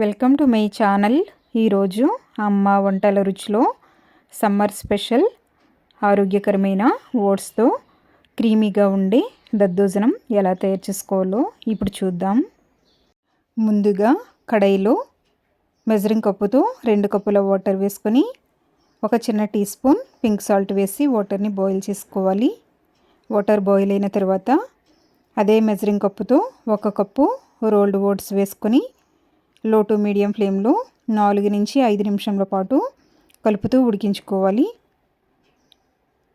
Welcome to my channel. ఈరోజు అమ్మ వంటల రుచిలో సమ్మర్ స్పెషల్ ఆరోగ్యకరమైన ఓట్స్తో క్రీమీగా ఉండే దద్దోజనం ఎలా తయారు చేసుకోవాలో ఇప్పుడు చూద్దాం. ముందుగా కడాయిలో మెజరింగ్ కప్పుతో రెండు కప్పుల వాటర్ వేసుకొని ఒక చిన్న టీ స్పూన్ పింక్ సాల్ట్ వేసి వాటర్ని బాయిల్ చేసుకోవాలి. వాటర్ బాయిల్ అయిన తర్వాత అదే మెజరింగ్ కప్పుతో ఒక కప్పు రోల్డ్ ఓట్స్ వేసుకొని లో టు మీడియం ఫ్లేమ్లో నాలుగు నుంచి ఐదు నిమిషంల పాటు కలుపుతూ ఉడికించుకోవాలి.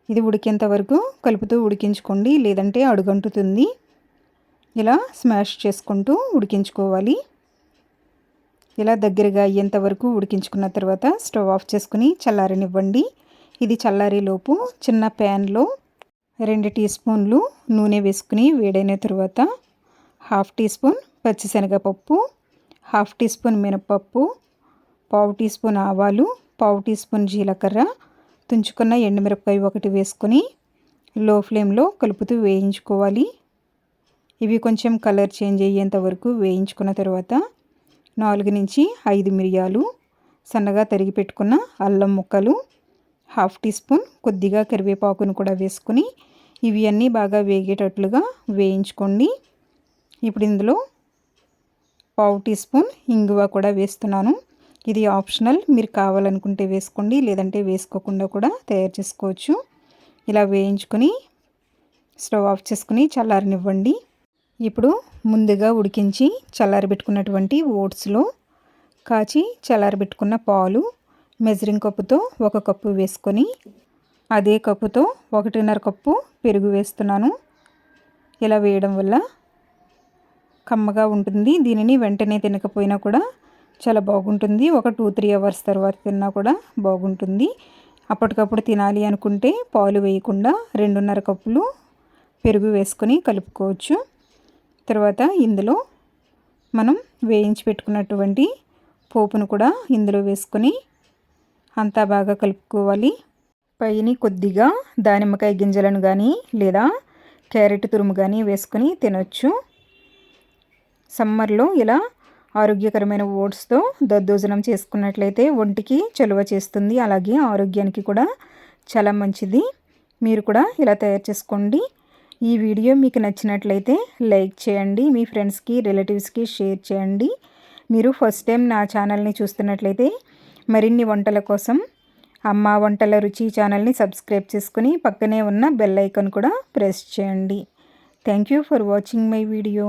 ఇది ఉడికేంత వరకు కలుపుతూ ఉడికించుకోండి లేదంటే అడుగంటుతుంది. ఇలా స్మాష్ చేసుకుంటూ ఉడికించుకోవాలి. ఇలా దగ్గరగా అయ్యేంత వరకు ఉడికించుకున్న తర్వాత స్టవ్ ఆఫ్ చేసుకుని చల్లారనివ్వండి. ఇది చల్లారేలోపు చిన్న ప్యాన్లో రెండు టీ స్పూన్లు నూనె వేసుకుని వేడైన తర్వాత హాఫ్ టీ స్పూన్ పచ్చిశనగపప్పు హాఫ్ టీ స్పూన్ మినపప్పు పావు టీ స్పూన్ ఆవాలు పావు టీ స్పూన్ జీలకర్ర తుంచుకున్న ఎండుమిరపకాయ ఒకటి వేసుకొని లో ఫ్లేమ్లో కలుపుతూ వేయించుకోవాలి. ఇవి కొంచెం కలర్ చేంజ్ అయ్యేంత వరకు వేయించుకున్న తర్వాత నాలుగు నుంచి ఐదు మిరియాలు సన్నగా తరిగి పెట్టుకున్న అల్లం ముక్కలు హాఫ్ టీ స్పూన్ కొద్దిగా కరివేపాకును కూడా వేసుకుని ఇవి అన్నీ బాగా వేగేటట్లుగా వేయించుకోండి. ఇప్పుడు ఇందులో పావు టీ స్పూన్ ఇంగువ కూడా వేస్తున్నాను. ఇది ఆప్షనల్. మీరు కావాలనుకుంటే వేసుకోండి లేదంటే వేసుకోకుండా కూడా తయారు చేసుకోవచ్చు. ఇలా వేయించుకొని స్టవ్ ఆఫ్ చేసుకుని చల్లారనివ్వండి. ఇప్పుడు ముందుగా ఉడికించి చల్లారబెట్టుకున్నటువంటి ఓట్స్లో కాచి చల్లారబెట్టుకున్న పాలు మెజరింగ్ కప్పుతో ఒక కప్పు వేసుకొని అదే కప్పుతో ఒకటిన్నర కప్పు పెరుగు వేస్తున్నాను. ఇలా వేయడం వల్ల కమ్మగా ఉంటుంది. దీనిని వెంటనే తినకపోయినా కూడా చాలా బాగుంటుంది. ఒక టూ త్రీ అవర్స్ తర్వాత తిన్నా కూడా బాగుంటుంది. అప్పటికప్పుడు తినాలి అనుకుంటే పాలు వేయకుండా రెండున్నర కప్పులు పెరుగు వేసుకొని కలుపుకోవచ్చు. తర్వాత ఇందులో మనం వేయించి పెట్టుకున్నటువంటి పోపును కూడా ఇందులో వేసుకొని అంతా బాగా కలుపుకోవాలి. పైని కొద్దిగా దానిమ్మకాయ గింజలను కానీ లేదా క్యారెట్ తురుము కానీ వేసుకొని తినొచ్చు. సమ్మర్లో ఇలా ఆరోగ్యకరమైన ఓట్స్తో దద్దోజనం చేసుకున్నట్లయితే ఒంటికి చలువ చేస్తుంది. అలాగే ఆరోగ్యానికి కూడా చాలా మంచిది. మీరు కూడా ఇలా తయారు చేసుకోండి. ఈ వీడియో మీకు నచ్చినట్లయితే లైక్ చేయండి. మీ ఫ్రెండ్స్కి రిలేటివ్స్కి షేర్ చేయండి. మీరు ఫస్ట్ టైం నా ఛానల్ని చూస్తున్నట్లయితే మరిన్ని వంటల కోసం అమ్మ వంటల రుచి ఛానల్ని సబ్స్క్రైబ్ చేసుకుని పక్కనే ఉన్న బెల్ ఐకాన్ కూడా ప్రెస్ చేయండి. Thank you for watching my video.